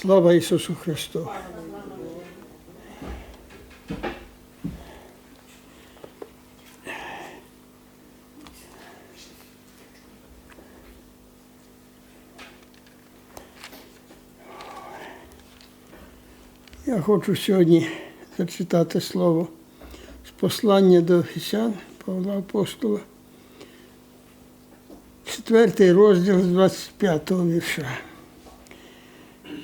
Слава Ісусу Христу! Я хочу сьогодні зачитати слово з послання до Ефесян Павла Апостола. Четвертий розділ з 25 вірша.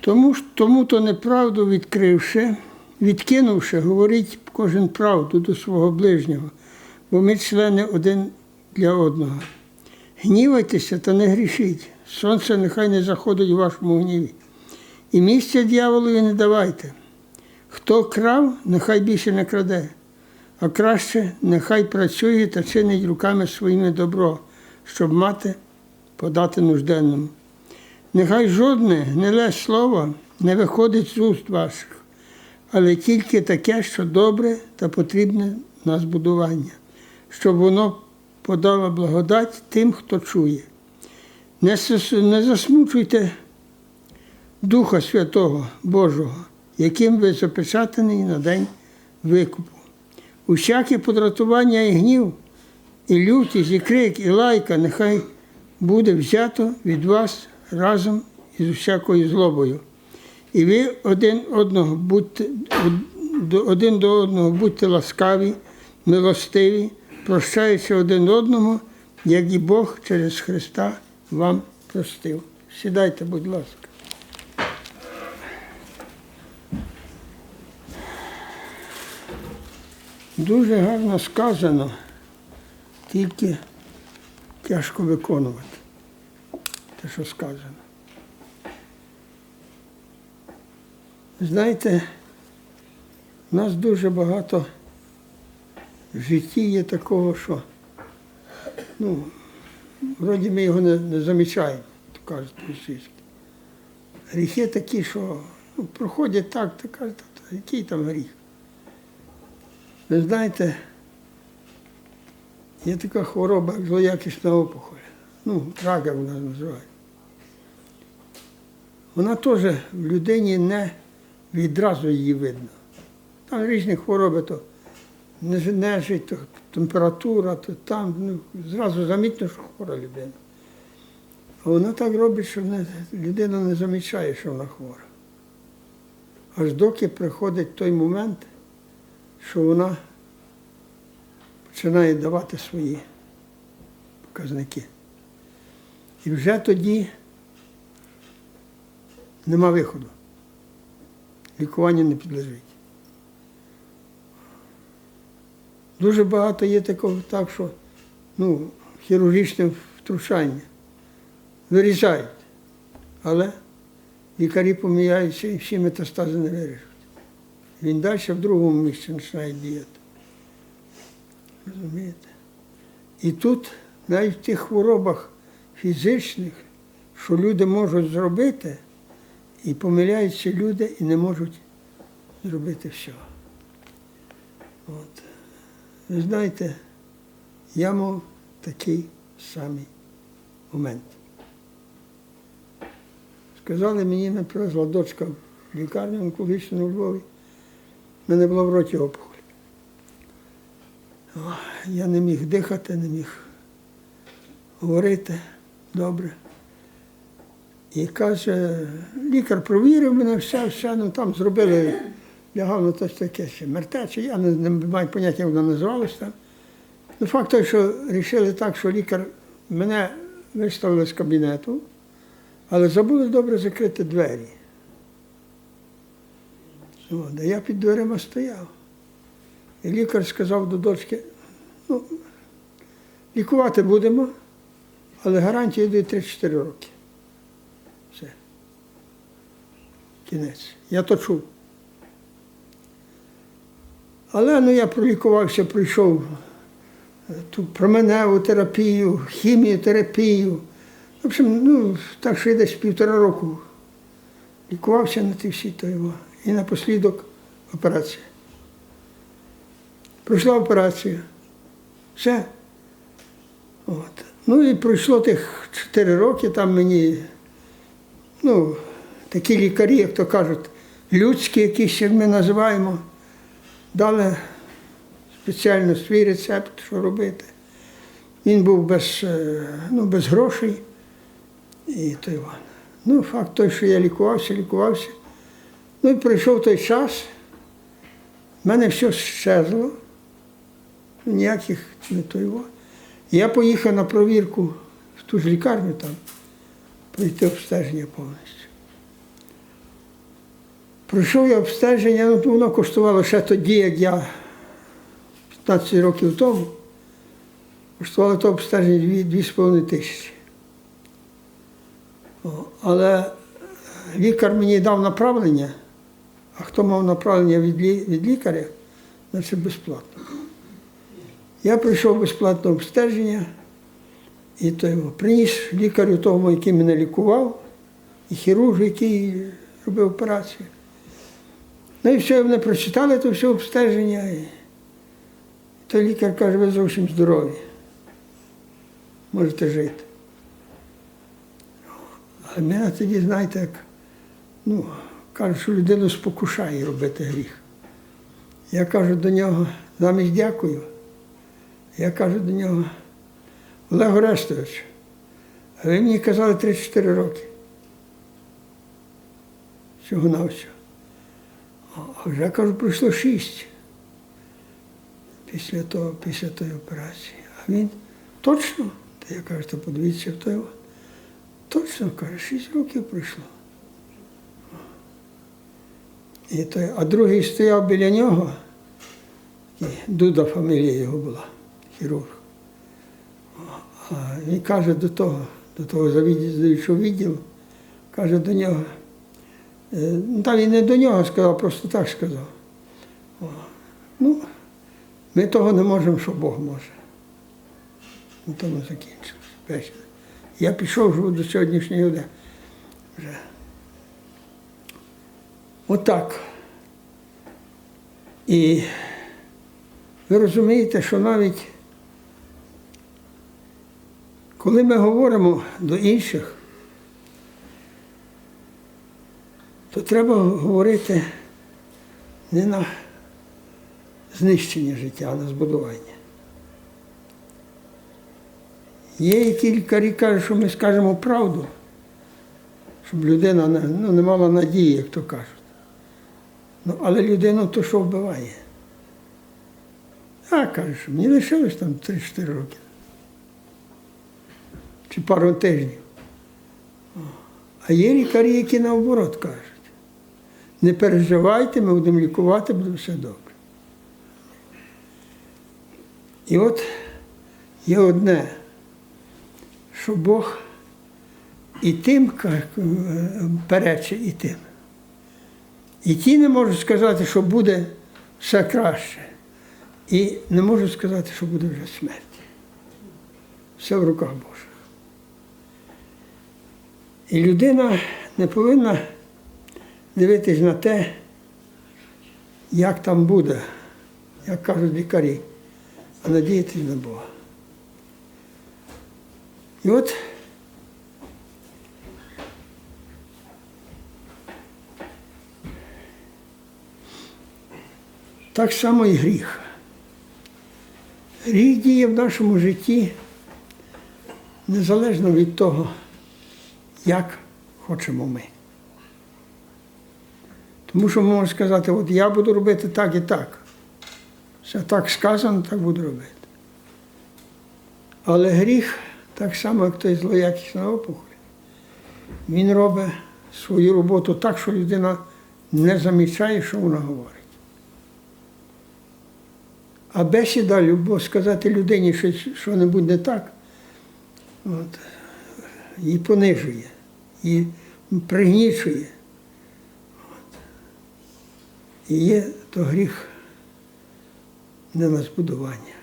Тому, тому то неправду відкривши, відкинувши, говорить кожен правду до свого ближнього, бо ми члени один для одного. Гнівайтеся та не грішіть. Сонце нехай не заходить у вашому гніві. І місця дьяволові не давайте. Хто крав, нехай більше не краде, а краще нехай працює та чинить руками своїми добро, щоб мати подати нужденному. Нехай жодне гниле слово не виходить з уст ваших, але тільки таке, що добре та потрібне на збудування, щоб воно подало благодать тим, хто чує. Не засмучуйте Духа Святого Божого, яким ви запечатаний на день викупу. Усяке подратування і гнів, і лютість, і крик, і лайка нехай буде взято від вас разом із усякою злобою. І ви один одного будьте, один до одного будьте ласкаві, милостиві, прощаючи один одному, як і Бог через Христа вам простив. Сідайте, будь ласка. Дуже гарно сказано, тільки тяжко виконувати те, що сказано. Знаєте, у нас дуже багато в житті є такого, що ну, вроді ми його не, не замічаємо, то кажуть російські. Гріхи такі, що ну, проходять так, то кажуть, який там гріх. Ви знаєте, є така хвороба, як злоякісна опухоль. Ну, рага вона називає. Вона теж в людині не відразу її видно. Там різні хвороби, то нежить, то температура, то там, ну, зразу замітно, що хвора людина. А вона так робить, що не, людина не замічає, що вона хвора. Аж доки приходить той момент, що вона починає давати свої показники. І вже тоді нема виходу. Лікування не підлежить. Дуже багато є такого так, що ну, хірургічне втручання. Вирізають. Але лікарі поміняються і всі метастази не вирішать. Він далі в другому місці починає діяти. Розумієте? І тут, навіть в тих хворобах фізичних, що люди можуть зробити, і помиляються люди і не можуть зробити всього. От. Ви знаєте, я мав такий самий момент. Сказали мені, мене привезла дочка в лікарню онкологічну у Львові. У мене була в роті опухоль. Я не міг дихати, не міг говорити добре. І каже, лікар провірив мене, все, все, ну там зробили, лягав на таке ще мертече, я не, не маю поняття, як воно називалось там. Ну, факт той, що вирішили так, що лікар мене виставили з кабінету, але забули добре закрити двері. От, а я під дверима стояв. І лікар сказав до дочки, ну, лікувати будемо, але гарантія йде 3-4 роки. Все. Кінець. Я то чув. Але ну, я пролікувався, пройшов е, ту променеву терапію, хіміотерапію. В общем, ну, так я десь півтора року лікувався на ті всі його. І напослідок операція. Пройшла операцію. Все. От. Ну і пройшло тих 4 роки, там мені, ну, такі лікарі, як то кажуть, людські, якісь як ми називаємо, дали спеціально свій рецепт, що робити. Він був без, е, ну, без грошей. І той Іван. Ну, факт той, що я лікувався, лікувався. Ну і прийшов той час, в мене все щезло, ніяких не той. во. Я поїхав на провірку в ту ж лікарню там, пройти обстеження повністю. Пройшов я обстеження, ну воно коштувало ще тоді, як я 15 років тому. Коштувало то обстеження 2,5 тисячі. Але лікар мені дав направлення, а хто мав направлення від, лі- від лікаря, значить безплатно. Я прийшов безплатне обстеження і то його приніс лікарю тому, який мене лікував, і хірургу, який робив операцію. Ну і все, вони прочитали то все обстеження. І той лікар каже, ви зовсім здорові. Можете жити. А мене тоді, знаєте, як, ну, кажуть, що людину спокушає робити гріх. Я кажу до нього, замість дякую. Я кажу до нього, Олег Орестович, а ви мені казали 34 роки. Всього на всього. А вже кажу, пройшло 6 після того, після тої операції. А він точно, та я кажу, то подивіться в той. Точно каже, 6 років пройшло. І той, а другий стояв біля нього, і Дуда фамілія його була, хірург. А він каже до того, до того завідуючого відділу, каже до нього, ну він не до нього сказав, просто так сказав. Ну, ми того не можемо, що Бог може. На тому закінчилось. Я пішов живу до сьогоднішнього дня. Вже. Отак. І ви розумієте, що навіть коли ми говоримо до інших, то треба говорити не на знищення життя, а на збудування. Є які лікарі кажуть, що ми скажемо правду, щоб людина ну, не мала надії, як то кажуть. Ну, але людину то що вбиває? А кажеш, мені лишилось там 3-4 роки. Чи пару тижнів. А є лікарі, які наоборот кажуть. Не переживайте, ми будемо лікувати, буде все добре. І от є одне, що Бог і тим перече, і тим. І ті не можуть сказати, що буде все краще. І не можуть сказати, що буде вже смерть. Все в руках Божих. І людина не повинна дивитись на те, як там буде, як кажуть лікарі, а надіятись на Бога. І от так само і гріх. Гріх діє в нашому житті незалежно від того, як хочемо ми. Тому що можемо сказати, от я буду робити так і так. Все так сказано, так буду робити. Але гріх, так само, як той злоякісна опухоль, він робить свою роботу так, що людина не замічає, що вона говорить. А бесіда, любов сказати людині, що що-небудь не так, от, її понижує, її пригнічує. І є то гріх не на збудування.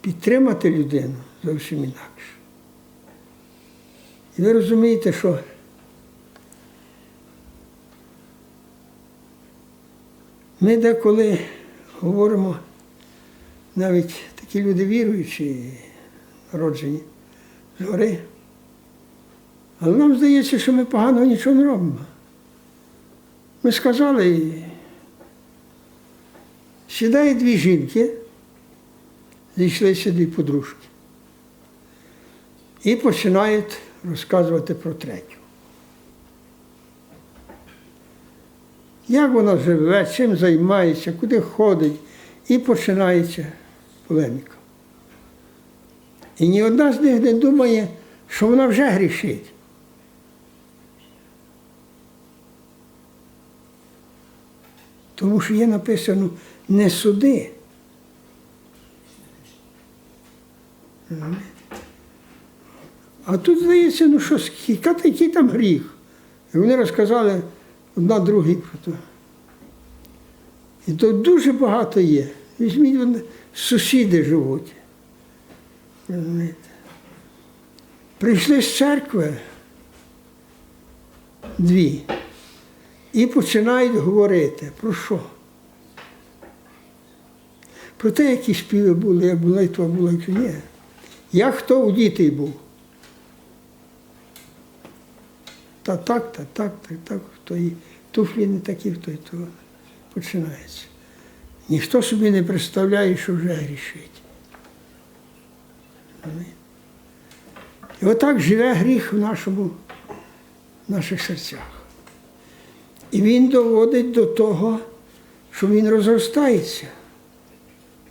Підтримати людину зовсім інакше. І ви розумієте, що ми деколи говоримо, навіть такі люди віруючі, народжені згори, Але нам здається, що ми поганого нічого не робимо. Ми сказали, і сідають дві жінки, зійшлися дві подружки. І починають розказувати про третю. Як вона живе, чим займається, куди ходить, і починається полеміка. І ні одна з них не думає, що вона вже грішить. Тому що є написано не суди. А тут здається, ну що, який, який там гріх? І вони розказали одна другій про то. І то дуже багато є. Візьміть, вони, сусіди живуть. Прийшли з церкви дві і починають говорити про що? Про те, які співи були, як була то була, чи ні. Як хто у дітей був. Та так, та так, та так, хто і туфлі не такі, хто і то починається. Ніхто собі не представляє, що вже грішить. І отак живе гріх в нашому, в наших серцях. І він доводить до того, що він розростається.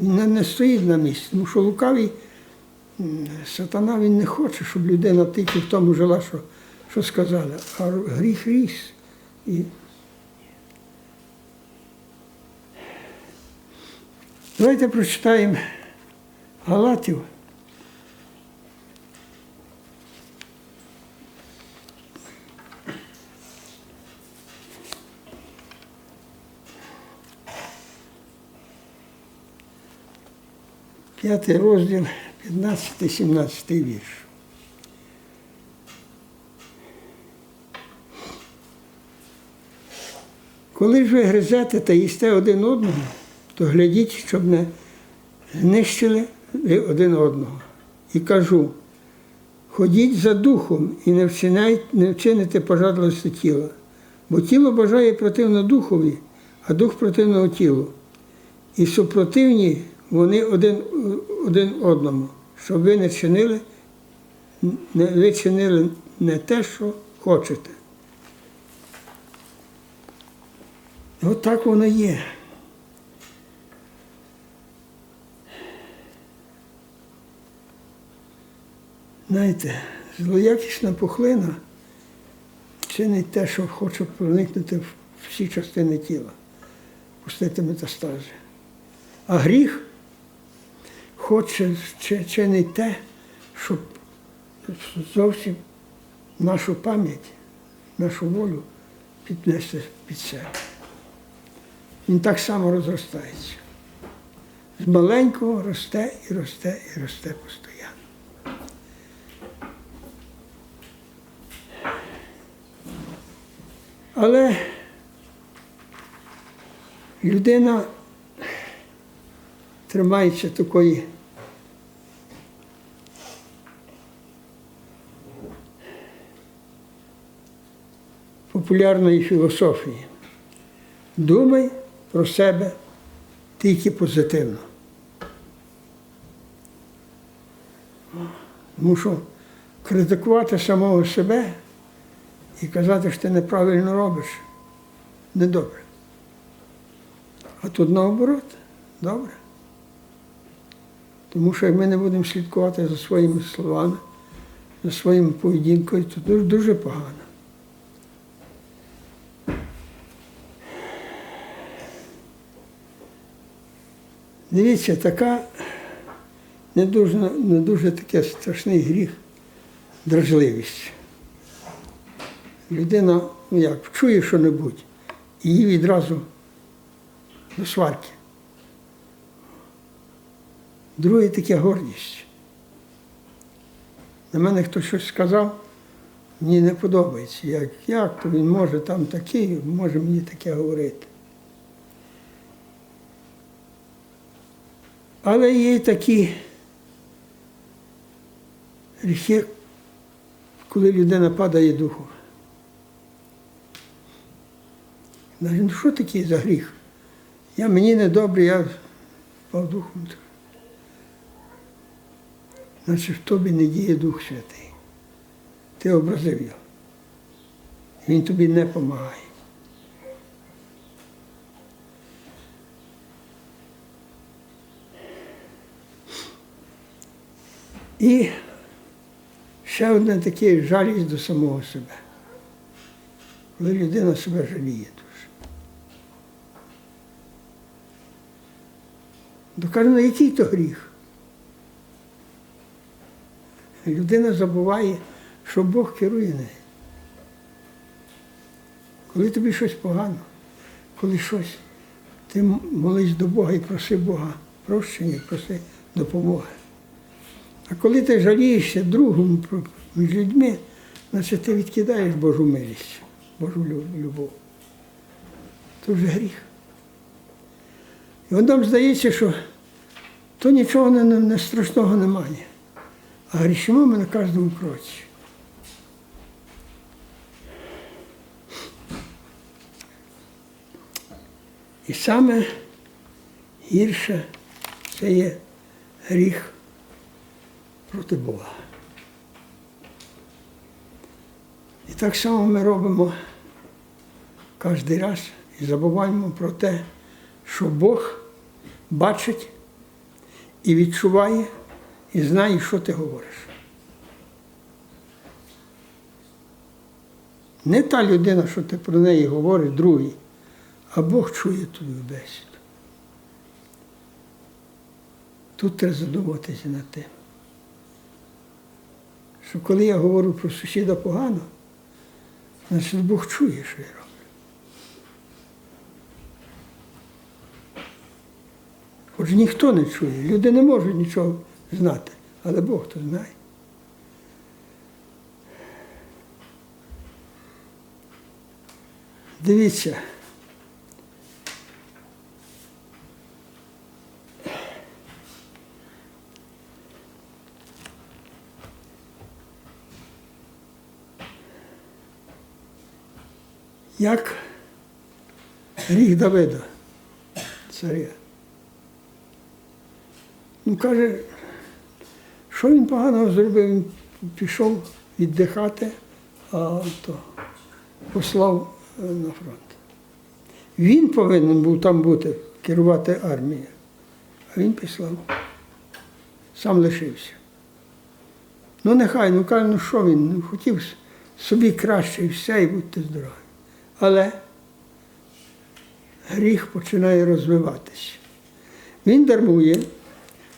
Він не- стоїть на місці, тому що лукавий сатана він не хоче, щоб людина тільки в тому жила, що, що сказали. А гріх ріс. І... Давайте прочитаємо Галатів. П'ятий розділ, 15-17 вірш. Коли ж ви гризете та їсте один одного, то глядіть, щоб не знищили ви один одного. І кажу, ходіть за духом і не, не вчините пожадливості тіла, бо тіло бажає противно духові, а дух противного тілу. І супротивні вони один, один одному, щоб ви не чинили, не, ви чинили не те, що хочете. От так воно є. Знаєте, злоякісна пухлина чинить те, що хоче проникнути в всі частини тіла, пустити метастази. А гріх хоче чи- чинить те, щоб зовсім нашу пам'ять, нашу волю піднести під себе. Він так само розростається. З маленького росте і росте і росте постійно. Але людина тримається такої популярної філософії. Думай про себе тільки позитивно. Що критикувати самого себе і казати, що ти неправильно робиш, недобре. А тут наоборот, добре. Тому що як ми не будемо слідкувати за своїми словами, за своїм поведінкою, то дуже, дуже погано. Дивіться, така не дуже, не дуже таке страшний гріх, дражливість. Людина, ну як, чує що-небудь, і її відразу до сварки. Друге таке гордість. На мене хтось щось сказав, мені не подобається. Як, як то він може там такий, може мені таке говорити. Але є такі гріхи, коли людина падає духом. Ну що таке за гріх? Я мені не я впав духом. Значить, в тобі не діє Дух Святий. Ти образив його. Він тобі не допомагає. І ще одне таке жалість до самого себе. Коли людина себе жаліє дуже. То каже, ну який то гріх? Людина забуває, що Бог керує нею. Коли тобі щось погано, коли щось, ти молись до Бога і проси Бога прощення, проси допомоги. А коли ти жалієшся другому між людьми, значить ти відкидаєш Божу милість, Божу любов. Це вже гріх. І нам здається, що то нічого не, не страшного немає. А грішимо ми на кожному кроці. І саме гірше це є гріх проти Бога. І так само ми робимо кожен раз і забуваємо про те, що Бог бачить і відчуває, і знає, що ти говориш. Не та людина, що ти про неї говориш, другий, а Бог чує твою бесіду. Тут треба задуматися над тим. Що коли я говорю про сусіда погано, значить Бог чує, що я роблю. Хоч ніхто не чує, люди не можуть нічого знати, але Бог то знає. Дивіться. Як гріх Давида, царя. Ну, каже, що він поганого зробив? Він пішов віддихати, а то послав е, на фронт. Він повинен був там бути, керувати армією, а він післав. Сам лишився. Ну нехай, ну каже, ну що він, ну хотів собі краще і все, і будьте здорові. Але гріх починає розвиватися. Він дармує,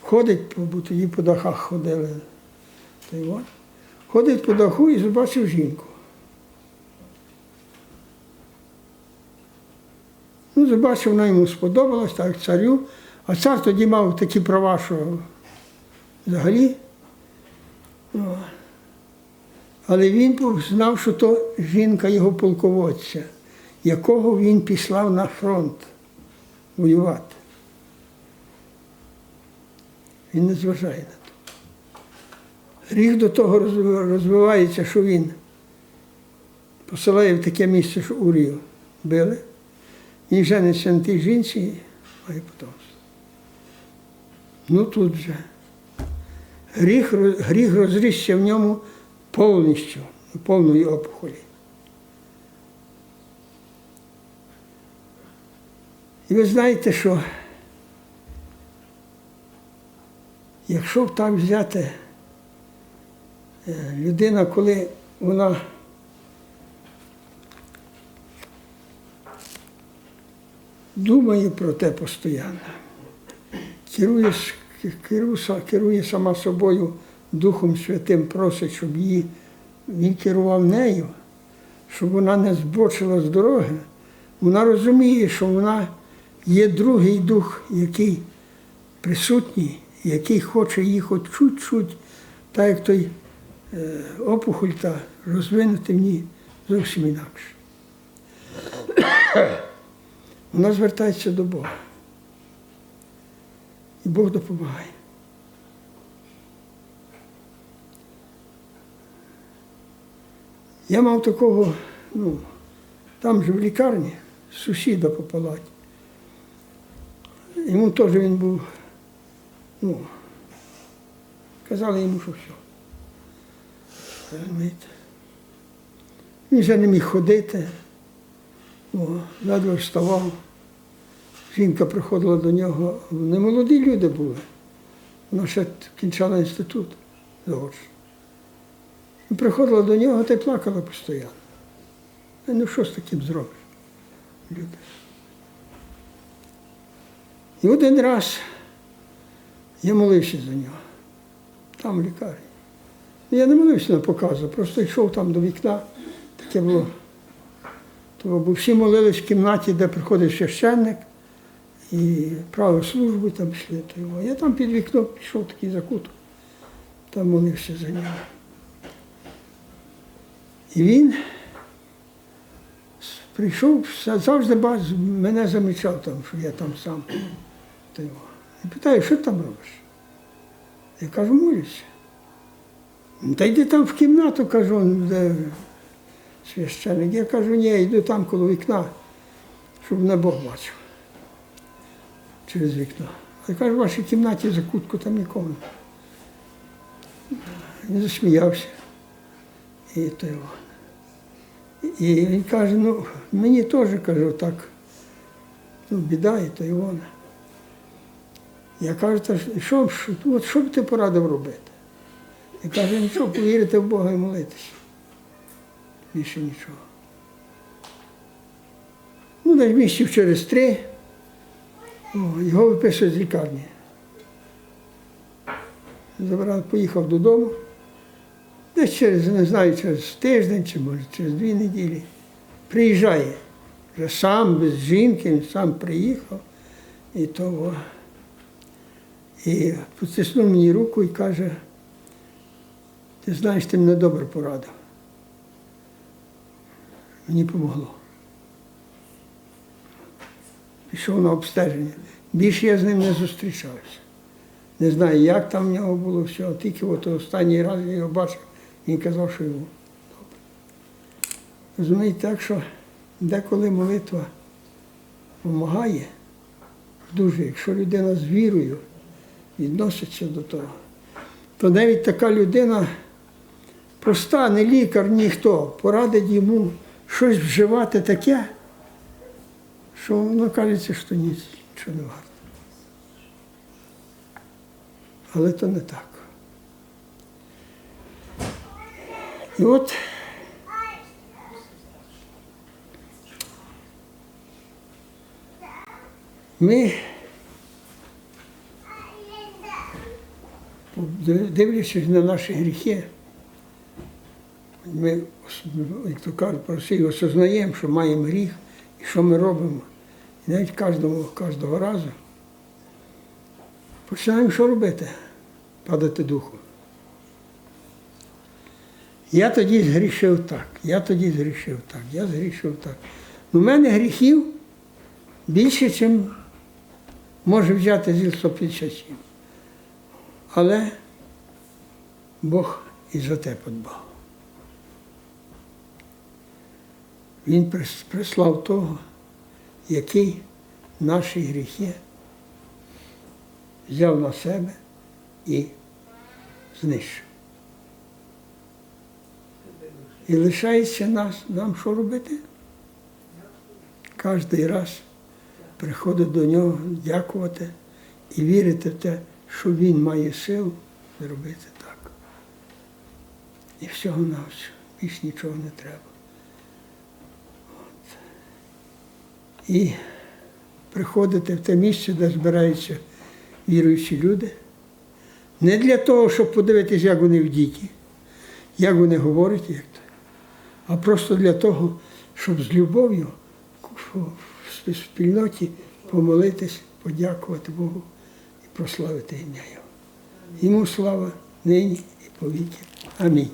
ходить, бо тоді по дахах ходили. Ходить по даху і побачив жінку. Ну, побачив, вона йому сподобалась, так, царю. А цар тоді мав такі права, що взагалі. Але він знав, що то жінка його полководця, якого він післав на фронт воювати. Він не зважає на то. Гріх до того розвивається, що він посилає в таке місце, що Урію били. Він жениться на тій жінці і має потомство. Ну тут же. Гріх, гріх розрісся в ньому повністю, повної опухолі. І ви знаєте, що якщо так взяти е, людина, коли вона думає про те постійно, керує, керує сама собою Духом Святим, просить, щоб її, він керував нею, щоб вона не збочила з дороги. Вона розуміє, що вона є другий дух, який присутній, який хоче її хоч чуть-чуть, так як той е, опухоль та розвинути в ній зовсім інакше. Вона звертається до Бога. І Бог допомагає. Я мав такого, ну, там же в лікарні, сусіда по палаті. Йому теж він був, ну, казали йому, що все. Він вже не міг ходити, о, ледве вставав. Жінка приходила до нього, не молоді люди були. Вона ще кінчала інститут заочно. Приходила до нього та й плакала постійно. Е, Ну що з таким зробиш? Люди. І один раз я молився за нього. Там в лікарні. Ну, Я не молився на показу, просто йшов там до вікна. Таке було. То, бо всі молились в кімнаті, де приходить священник і правив службу там його. Я там під вікном пішов такий закуток, там молився за нього. І він прийшов, завжди бач, мене замічав там, що я там сам. І питає, що там робиш? Я кажу, молюся. «Ну, Та йди там в кімнату, кажу, де священник. Я кажу, ні, йду там коло вікна, щоб не Бог бачив. Через вікно. Я кажу, в вашій кімнаті за кутку там немає». Він засміявся. І то його. І він каже, ну, мені теж кажу так, ну, біда, і то і вона. Я кажу, що, що, от що б ти порадив робити? Я кажу, нічого, повірити в Бога і молитися. Більше нічого. Ну, десь місяців через три о, його виписують з лікарні. Забрав, поїхав додому. Десь через, не знаю, через тиждень чи може через дві неділі. Приїжджає. Вже сам без жінки, сам приїхав. І того. І потиснув мені руку і каже, ти знаєш, ти мене добре порадив. Мені помогло. Пішов на обстеження. Більше я з ним не зустрічався. Не знаю, як там в нього було все, тільки от останній раз я його бачив, він казав, що його добре. Розумієте, так що деколи молитва допомагає дуже, якщо людина з вірою відноситься до того, то навіть така людина проста, не лікар, ніхто, порадить йому щось вживати таке, що воно кажеться, що нічого не варто. Але то не так. І от ми, дивлячись на наші гріхи, ми, як то кажуть, про всі осознаємо, що маємо гріх і що ми робимо. І навіть кожного, кожного разу починаємо що робити? Падати духом. Я тоді згрішив так, я тоді згрішив так, я згрішив так. У мене гріхів більше, ніж може взяти зі 157. Але Бог і за те подбав. Він прислав того, який наші гріхи взяв на себе і знищив. І лишається нас, нам що робити? Кожний раз приходити до нього, дякувати і вірити в те, що він має силу зробити так. І всього на все. Більш нічого не треба. От. І приходити в те місце, де збираються віруючі люди. Не для того, щоб подивитися, як вони в діті, як вони говорять, як то, а просто для того, щоб з любов'ю в спільноті помолитись, подякувати Богу і прославити ім'я Його. Йому слава нині і повіки. Амінь.